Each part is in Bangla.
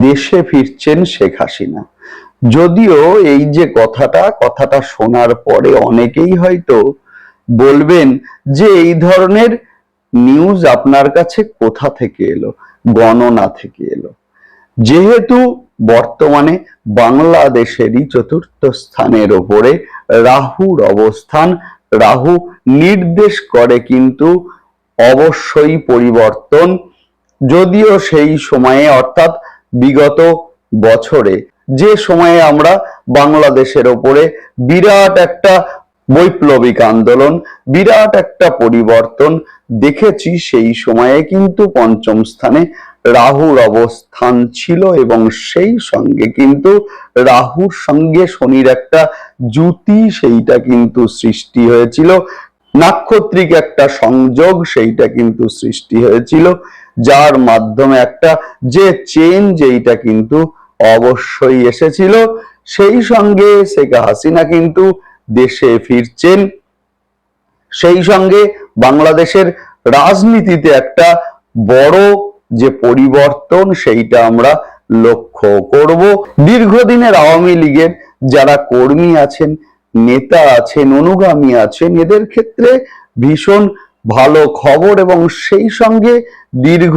দেশে ফিরছেন শেখ হাসিনা। যদিও এই যে কথাটা কথাটা শোনার পরে অনেকেই হয়তো বলবেন যে এই ধরনের নিউজ আপনার কাছে কোথা থেকে এলো, গণনা থেকে এলো? যেহেতু বর্তমানে বাংলাদেশেরই চতুর্থ স্থানের ওপরে রাহুর অবস্থান, রাহু নির্দেশ করে কিন্তু অবশ্যই পরিবর্তন। যদিও সেই সময়ে অর্থাৎ বিগত বছরে যে সময়ে আমরা বাংলাদেশের ওপরে বিরাট একটা বৈপ্লবিক আন্দোলন, বিরাট একটা পরিবর্তন দেখেছি, সেই সময়ে কিন্তু পঞ্চম স্থানে রাহুর অবস্থান ছিল এবং সেই সঙ্গে কিন্তু রাহুর সঙ্গে শনির একটা জুতি সেইটা কিন্তু সৃষ্টি হয়েছিল। নাক্ষত্রিক একটা সংযোগ সেইটা কিন্তু সৃষ্টি হয়েছিল, যার মাধ্যমে একটা যে চেঞ্জ এইটা কিন্তু অবশ্যই এসেছিল। সেই সঙ্গে শেখ হাসিনা কিন্তু দেশে ফিরছেন। সেই সঙ্গে বাংলাদেশের রাজনীতিতে একটা বড় যে পরিবর্তন সেইটা আমরা লক্ষ্য করব। দীর্ঘদিনের আওয়ামী লীগের যারা কর্মী আছেন নেতা আছেন অনুগামী আছেন এদের ক্ষেত্রে ভীষণ ভালো খবর এবং সেই সঙ্গে দীর্ঘ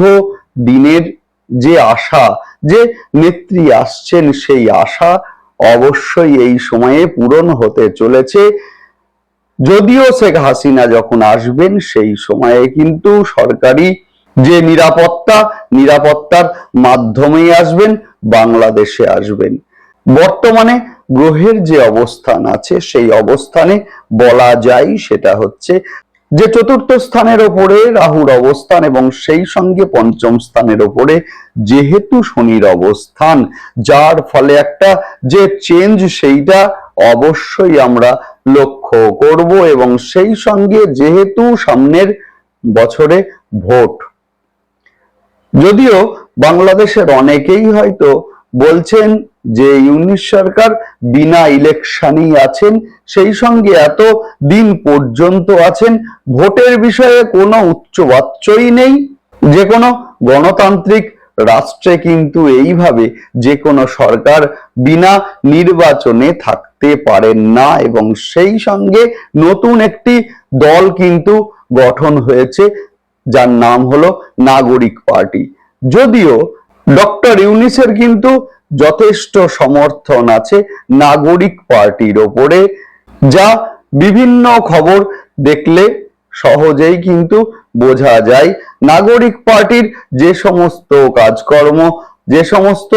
দিনের যে আশা, যে নেত্রী আসছেন সেই আশা অবশ্যই এই সময়ে পূরণ হতে চলেছে। যদিও শেখ হাসিনা যখন আসবেন, সেই সময়ে কিন্তু সরকারি যে নিরাপত্তা, নিরাপত্তার মাধ্যমেই আসবেন, বাংলাদেশে আসবেন। বর্তমানে গ্রহের যে অবস্থান আছে, সেই অবস্থানে বলা যায় সেটা হচ্ছে যে চতুর্থ স্থানের ওপরে রাহুর অবস্থান এবং সেই সঙ্গে পঞ্চম স্থানের ওপরে যেহেতু শনির অবস্থান, যার ফলে একটা যে চেঞ্জ সেইটা অবশ্যই আমরা লক্ষ্য করব এবং সেই সঙ্গে যেহেতু সামনের বছরে ভোট। যদিও বাংলাদেশের অনেকেই হয়তো বলছেন যে ইউনিশ সরকার বিনা ইলেকশনই আছেন, সেই সঙ্গে এত দিন পর্যন্ত আছেন, ভোটের বিষয়ে কোনো উচ্চবাচ্যই নেই। যে কোনো গণতান্ত্রিক রাষ্ট্রে কিন্তু এইভাবে যে কোনো সরকার বিনা নির্বাচনে থাকতে পারেন না এবং সেই সঙ্গে নতুন একটি দল কিন্তু গঠন হয়েছে, যার নাম হলো নাগরিক পার্টি। যদিও ডক্টর ইউনিসের কিন্তু যথেষ্ট সমর্থন আছে নাগরিক পার্টির ওপরে, যা বিভিন্ন খবর দেখলে সহজেই কিন্তু বোঝা যায়। নাগরিক পার্টির যে সমস্ত কাজকর্ম, যে সমস্ত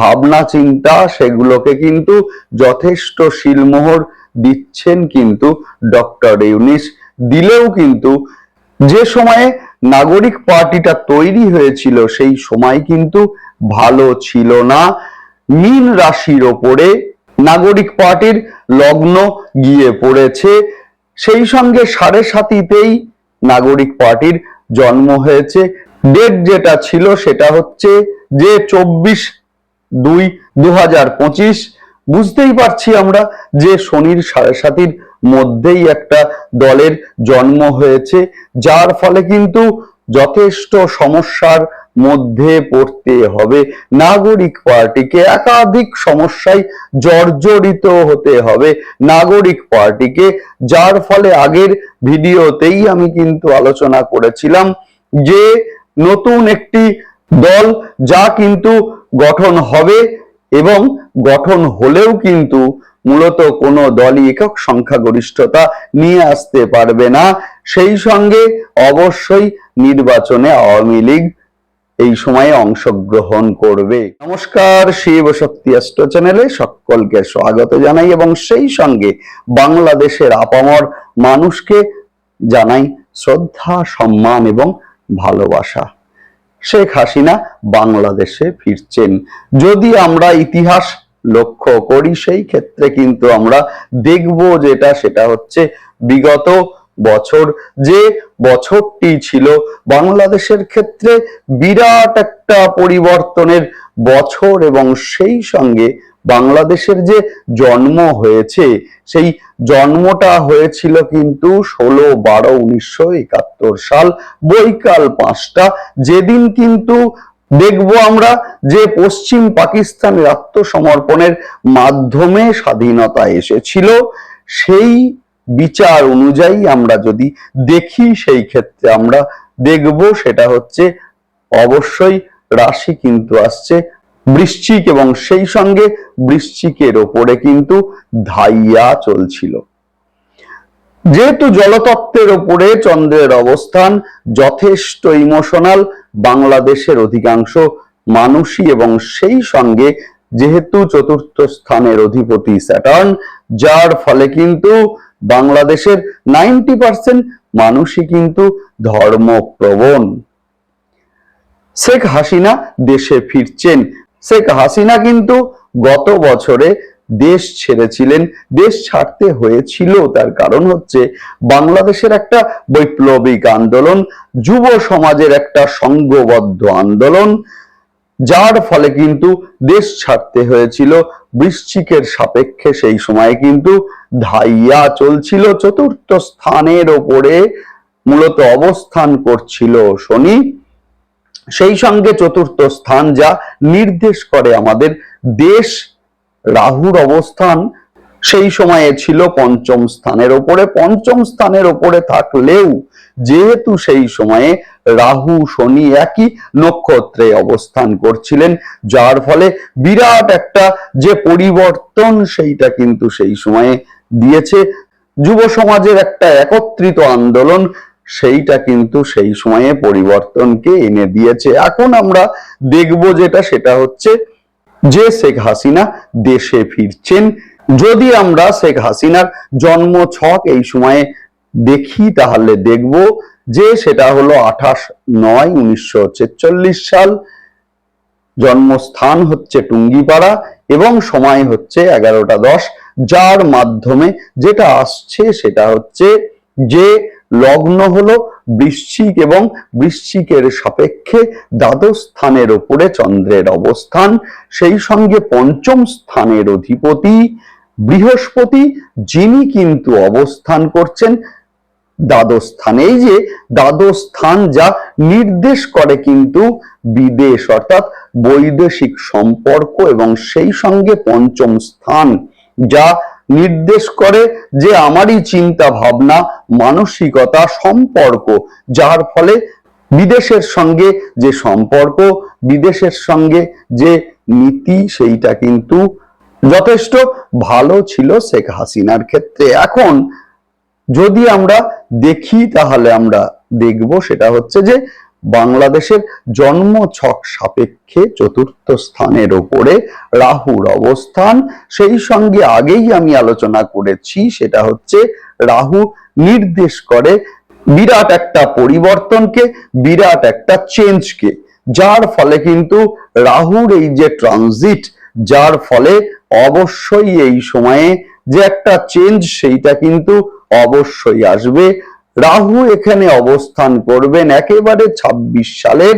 ভাবনা চিন্তা, সেগুলোকে কিন্তু যথেষ্ট শিলমোহর দিচ্ছেন কিন্তু ডক্টর ইউনিস। দিলেও কিন্তু যে সময়ে নাগরিক পার্টিটা তৈরি হয়েছিল, সেই সময় কিন্তু ভালো ছিল না। মীন রাশির ওপরে নাগরিক পার্টির লগ্ন গিয়ে পড়েছে। সেই সঙ্গে সাড়ে সাতিতেই নাগরিক পার্টির জন্ম হয়েছে। ডেট যেটা ছিল সেটা হচ্ছে যে চব্বিশ দুই দু বুঝতেই পারছি আমরা যে শনির সাড়ে সাতির মধ্যেই একটা দলের জন্ম হয়েছে, যার ফলে কিন্তু যথেষ্ট সমস্যার মধ্যে পড়তে হবে। নাগরিক পার্টিকে একাধিক সমস্যায় জর্জরিত হতে হবে নাগরিক পার্টিকে, যার ফলে আগের ভিডিওতেই আমি কিন্তু আলোচনা করেছিলাম যে নতুন একটি দল যা কিন্তু গঠন হবে এবং গঠন হলেও কিন্তু মূলত কোনো দলই একক সংখ্যাগরিষ্ঠতা নিয়ে আসতে পারবে না। সেই সঙ্গে অবশ্যই নির্বাচনে আওয়ামী লীগ এই সময়ে অংশগ্রহণ করবে। নমস্কার, শিব শক্তি অ্যাস্ট্রো চ্যানেলে সকলকে স্বাগত জানাই এবং সেই সঙ্গে বাংলাদেশের আপামর মানুষকে জানাই শ্রদ্ধা, সম্মান এবং ভালোবাসা। শেখ হাসিনা বাংলাদেশে ফিরছেন। যদি আমরা ইতিহাস লক্ষ্য করি, সেই ক্ষেত্রে কিন্তু আমরা দেখব যেটা, সেটা হচ্ছে বিগত বছর। যে বছরটি ছিল, বাংলাদেশের ক্ষেত্রে বিরাট একটা পরিবর্তনের বছর এবং সেই সঙ্গে বাংলাদেশের যে জন্ম হয়েছে, সেই জন্মটা হয়েছিল কিন্তু ষোলো, বারো, উনিশশো একাত্তর সাল বৈকাল পাঁচটা। যেদিন কিন্তু দেখব আমরা যে পশ্চিম পাকিস্তানের আত্মসমর্পণের মাধ্যমে স্বাধীনতা এসেছিল, সেই বিচার অনুযায়ী আমরা যদি দেখি, সেই ক্ষেত্রে আমরা দেখব সেটা হচ্ছে অবশ্যই রাশি কিন্তু আসছে বৃশ্চিক এবং সেই সঙ্গে বৃশ্চিকের ওপরে কিন্তু ধাইয়া চলছিল। যেহেতু জলতত্ত্বের ওপরে চন্দ্রের অবস্থান যথেষ্ট ইমোশনাল, বাংলাদেশের অধিকাংশ মানুষই এবং সেই সঙ্গে যেহেতু চতুর্থ স্থানের অধিপতি স্যাটার্ন, যার ফলে কিন্তু বাংলাদেশের নাইনটি পার্সেন্ট মানুষই কিন্তু ধর্মপ্রবণ। শেখ হাসিনা দেশে ফিরছেন। শেখ হাসিনা কিন্তু গত বছরে দেশ ছেড়েছিলেন, দেশ ছাড়তে হয়েছিল তার কারণ হচ্ছে বাংলাদেশের একটা বৈপ্লবিক আন্দোলন, যুব সমাজের একটা সংঘবদ্ধ আন্দোলন, যার ফলে কিন্তু দেশ ছাড়তে হয়েছিল। বৃশ্চিকের সাপেক্ষে সেই সময় কিন্তু ধাইয়া চলছিল, চতুর্থ স্থানের ওপরে মূলত অবস্থান করছিল শনি। সেই সঙ্গে চতুর্থ স্থান যা নির্দেশ করে আমাদের দেশ রাহুর অবস্থান সেই সময়ে ছিল পঞ্চম স্থানের ওপরে। পঞ্চম স্থানের ওপরে থাকলেও যেহেতু সেই সময়ে রাহু, শনি একই নক্ষত্রে অবস্থান করছিলেন, যার ফলে বিরাট একটা যে পরিবর্তন সেইটা কিন্তু সেই সময়ে দিয়েছে। যুব সমাজের একটা একত্রিত আন্দোলন সেইটা কিন্তু সেই সময়ে পরিবর্তনকে এনে দিয়েছে। এখন আমরা দেখব যেটা, সেটা হচ্ছে যে শেখ হাসিনা দেশে ফিরছেন। যদি আমরা শেখ হাসিনার জন্ম ছক এই সময়ে দেখি, তাহলে দেখব যে সেটা হলো আঠাশ নয় উনিশশো সাল। জন্মস্থান হচ্ছে টুঙ্গিপাড়া এবং সময় হচ্ছে এগারোটা দশ। যার মাধ্যমে যেটা আসছে সেটা হচ্ছে যে লগ্ন হলো বৃশ্চিক এবং বৃশ্চিকের সাপেক্ষে দ্বাদশ স্থানের ওপরে চন্দ্রের অবস্থান। সেই সঙ্গে পঞ্চম স্থানের অধিপতি বৃহস্পতি, যিনি কিন্তু অবস্থান করছেন দ্বাদশ স্থানে। এই যে দ্বাদশ স্থান যা নির্দেশ করে কিন্তু বিদেশ, অর্থাৎ বৈদেশিক সম্পর্ক এবং সেই সঙ্গে পঞ্চম স্থান যা নির্দেশ করে যে আমারই চিন্তা ভাবনা, মানসিকতা, সম্পর্ক, যার ফলে বিদেশের সঙ্গে যে সম্পর্ক, বিদেশের সঙ্গে যে নীতি, সেইটা কিন্তু যথেষ্ট ভালো ছিল শেখ হাসিনার ক্ষেত্রে। এখন যদি আমরা দেখি, তাহলে আমরা দেখব সেটা হচ্ছে যে বাংলাদেশের জন্ম ছক সাপেক্ষে চতুর্থ স্থানের ওপরে রাহুর অবস্থান। সেই সঙ্গে আগেই আমি আলোচনা করেছি, সেটা হচ্ছে রাহু নির্দেশ করে বিরাট একটা পরিবর্তনকে, বিরাট একটা চেঞ্জকে যার ফলে কিন্তু রাহুর এই যে ট্রানজিট যার ফলে অবশ্যই এই সময়ে যে একটা চেঞ্জ সেইটা কিন্তু অবশ্যই আসবে। রাহু এখানে অবস্থান করবেন একেবারে ২৬ সালের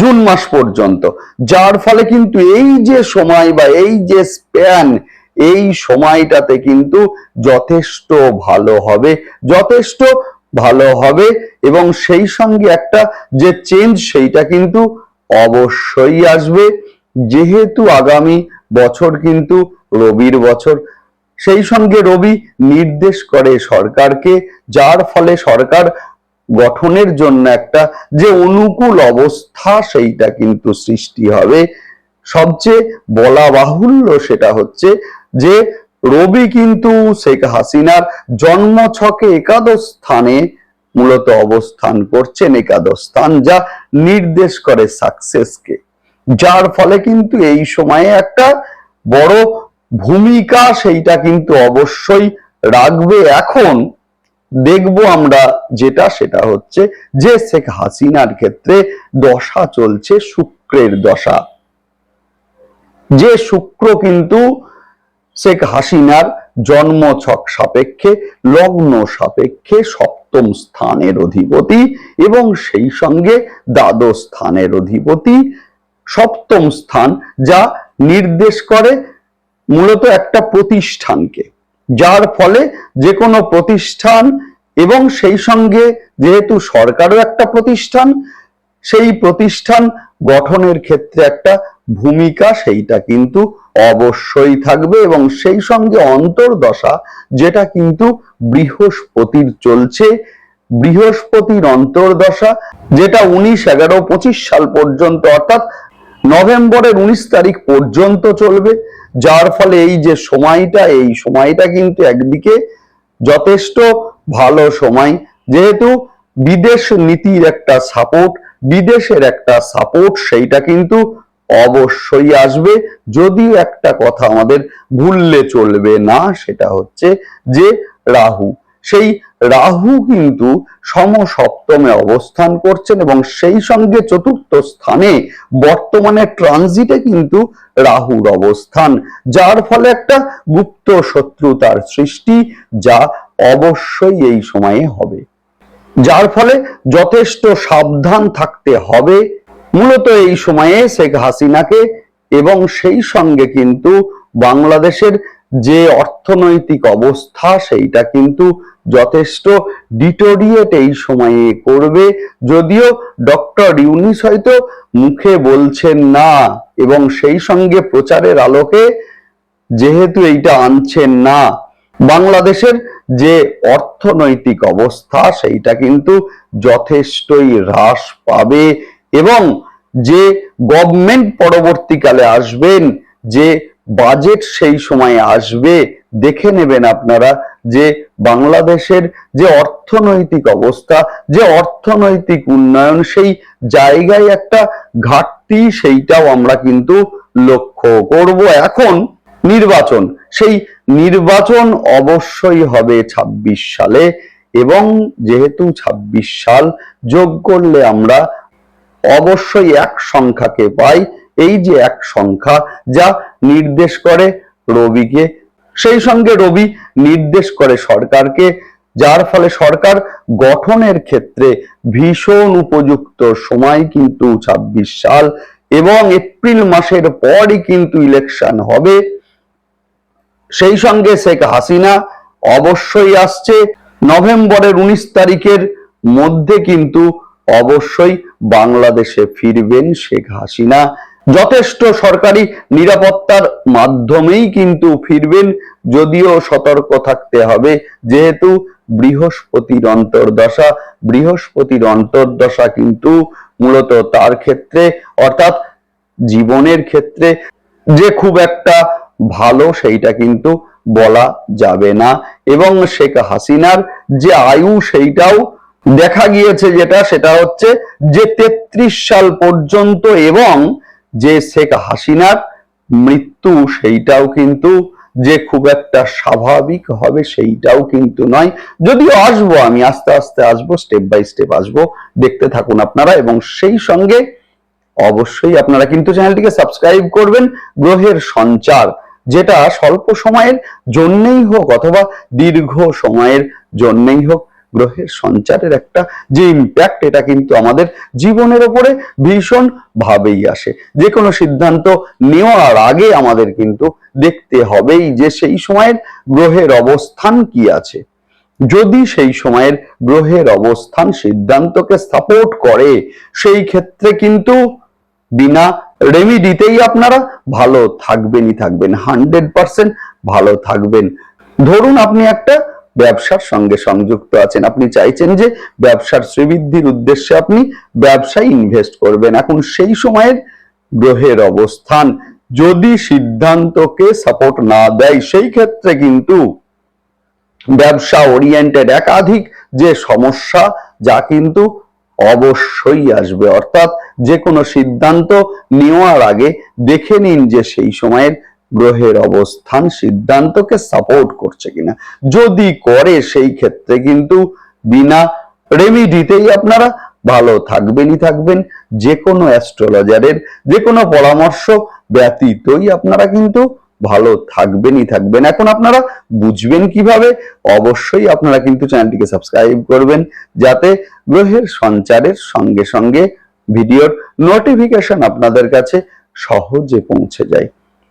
জুন মাস পর্যন্ত। যার ফলে কিন্তু এই যে সময় বা এই যে স্প্যান এই সময়টাতে কিন্তু যথেষ্ট ভালো হবে, যথেষ্ট ভালো হবে এবং সেই সঙ্গে একটা যে চেঞ্জ সেইটা কিন্তু অবশ্যই আসবে। যেহেতু আগামী বছর কিন্তু রবির বছর সেই সঙ্গে রবি নির্দেশ করে সরকারকে, যার ফলে সরকার গঠনের জন্য একটা যে অনুকূল অবস্থা সেইটা কিন্তু সৃষ্টি হবে। সবচেয়ে বলা বাহুল্য সেটা হচ্ছে যে, রবি কিন্তু শেখ হাসিনার জন্ম ছকে একাদশ স্থানে মূলত অবস্থান করছেন, একাদশ স্থান যা নির্দেশ করে সাকসেসকে যার ফলে কিন্তু এই সময়ে একটা বড় ভূমিকা সেইটা কিন্তু অবশ্যই রাখবে। এখন দেখব আমরা যেটা, সেটা হচ্ছে যে শেখ হাসিনার ক্ষেত্রে দশা চলছে শুক্রের দশা। যে শুক্র কিন্তু শেখ হাসিনার জন্ম ছক সাপেক্ষে, লগ্ন সাপেক্ষে সপ্তম স্থানের অধিপতি এবং সেই সঙ্গে দ্বাদশ স্থানের অধিপতি সপ্তম স্থান যা নির্দেশ করে মূলত একটা প্রতিষ্ঠানকে। যার ফলে যে কোনো প্রতিষ্ঠান এবং সেই সঙ্গে যেহেতু সরকারও একটা প্রতিষ্ঠান, সেই প্রতিষ্ঠান গঠনের ক্ষেত্রে একটা ভূমিকা সেইটা কিন্তু অবশ্যই থাকবে এবং সেই সঙ্গে অন্তর্দশা যেটা কিন্তু বৃহস্পতির চলছে, বৃহস্পতির অন্তর্দশা যেটা উনিশ এগারো পঁচিশ সাল পর্যন্ত অর্থাৎ নভেম্বরের উনিশ তারিখ পর্যন্ত চলবে। যার ফলে এই যে সময়টা, এই সময়টা কিন্তু একদিকে যথেষ্ট ভালো সময়। যেহেতু বিদেশ নীতির একটা সাপোর্ট বিদেশের একটা সাপোর্ট সেইটা কিন্তু অবশ্যই আসবে। যদি একটা কথা আমাদের ভুললে চলবে না, সেটা হচ্ছে যে রাহু। সেই রাহু কিন্তু সমসপ্তমে অবস্থান করছেন এবং সেই সঙ্গে চতুর্থ স্থানে বর্তমানে ট্রানজিটে কিন্তু রাহুর অবস্থান, যার ফলে একটা গুপ্ত শত্রুতার সৃষ্টি যা অবশ্যই এই সময়ে হবে। যার ফলে যথেষ্ট সাবধান থাকতে হবে। মূলত এই সময়ে শেখ হাসিনাকে এবং সেই সঙ্গে কিন্তু বাংলাদেশের যে অর্থনৈতিক অবস্থা, সেইটা কিন্তু যথেষ্ট ডিটোরিয়েট এই সময়ে করবে। যদিও ডক্টর ইউনিস হয়তো মুখে বলছেন না এবং সেই সঙ্গে প্রচারের আলোকে যেহেতু এইটা আনছেন না, বাংলাদেশের যে অর্থনৈতিক অবস্থা সেইটা কিন্তু যথেষ্টই হ্রাস পাবে এবং যে গভর্নমেন্ট পরবর্তীকালে আসবেন, যে বাজেট সেই সময় আসবে। দেখে নেবেন আপনারা যে বাংলাদেশের যে অর্থনৈতিক অবস্থা, যে অর্থনৈতিক উন্নয়ন, সেই জায়গায় একটা ঘাটতি সেইটাও আমরা কিন্তু লক্ষ্য করব। এখন নির্বাচন, সেই নির্বাচন অবশ্যই হবে ২৬ সালে এবং যেহেতু ২৬ সাল যোগ করলে আমরা অবশ্যই এক সংখ্যাকে পাই। এই যে এক সংখ্যা যা নির্দেশ করে রবিকে। সেই সঙ্গে রবি নির্দেশ করে সরকারকে, যার ফলে সরকার গঠনের ক্ষেত্রে ভীষণ উপযুক্ত সময় কিন্তু ২৬ সাল এবং এপ্রিল মাসের পরই কিন্তু ইলেকশন হবে। সেই সঙ্গে শেখ হাসিনা অবশ্যই আসছে। নভেম্বরের উনিশ তারিখের মধ্যে কিন্তু অবশ্যই বাংলাদেশে ফিরবেন শেখ হাসিনা। যথেষ্ট সরকারি নিরাপত্তার মাধ্যমেই কিন্তু ফিরবেন, যদিও সতর্ক থাকতে হবে। যেহেতু বৃহস্পতির অন্তর্দশা বৃহস্পতির অন্তর্দশা কিন্তু মূলত তার ক্ষেত্রে, অর্থাৎ জীবনের ক্ষেত্রে যে খুব একটা ভালো সেইটা কিন্তু বলা যাবে না। এবং শেখ হাসিনার যে আয়ু সেইটাও দেখা গিয়েছে যেটা, সেটা হচ্ছে যে তেত্রিশ সাল পর্যন্ত এবং যে শেখ হাসিনার মৃত্যু সেইটাও কিন্তু যে খুব একটা স্বাভাবিক হবে সেইটাও কিন্তু নয়। যদিও আসব, আমি আস্তে আস্তে আসব স্টেপ বাই স্টেপ আসব। দেখতে থাকুন আপনারা এবং সেই সঙ্গে অবশ্যই আপনারা কিন্তু চ্যানেলটিকে সাবস্ক্রাইব করবেন, গ্রহের সঞ্চার, যেটা স্বল্প সময়ের জন্যেই হোক অথবা দীর্ঘ সময়ের জন্যেই হোক। গ্রহের সঞ্চারের একটা যে ইম্প্যাক্ট এটা কিন্তু আমাদের জীবনের উপরে ভীষণ ভাবেই আসে। যে কোনো সিদ্ধান্ত নেওয়ার আগে আমাদের কিন্তু দেখতে হবেই যে সেই সময়ের গ্রহের অবস্থান কি আছে। যদি সেই সময়ের গ্রহের অবস্থান সিদ্ধান্তকে সাপোর্ট করে, সেই ক্ষেত্রে কিন্তু বিনা রেমিডিতেই আপনারা ভালো থাকবেনই থাকবেন হান্ড্রেড পার্সেন্ট ভালো থাকবেন। ধরুন আপনি একটা ব্যবসার সঙ্গে সংযুক্ত আছেন। আপনি চাইছেন যে ব্যবসার শ্রীবৃদ্ধির উদ্দেশ্যে আপনি ব্যবসায় ইনভেস্ট করবেন। এখন সেই সময়ের গ্রহের অবস্থান। যদি সিদ্ধান্তকে সাপোর্ট না দেয়, সেই ক্ষেত্রে কিন্তু ব্যবসা ওরিয়েন্টেড একাধিক যে সমস্যা, যা কিন্তু অবশ্যই আসবে। অর্থাৎ যে কোনো সিদ্ধান্ত নেওয়ার আগে দেখে নিন যে সেই সময়ের গ্রহের অবস্থান সিদ্ধান্তকে সাপোর্ট করছে কিনা। যদি করে সেই ক্ষেত্রে কিন্তু বিনা রেমিডিতেই আপনারা ভালো থাকবেনই থাকবেন। যে কোনো অ্যাস্ট্রোলজারের যে কোনো পরামর্শ ব্যতীতই আপনারা কিন্তু ভালো থাকবেনই থাকবেন। এখন আপনারা বুঝবেন কীভাবে? অবশ্যই আপনারা কিন্তু চ্যানেলটিকে সাবস্ক্রাইব করবেন, যাতে গ্রহের সঞ্চারের সঙ্গে সঙ্গে ভিডিওর নোটিফিকেশন আপনাদের কাছে সহজে পৌঁছে যায়।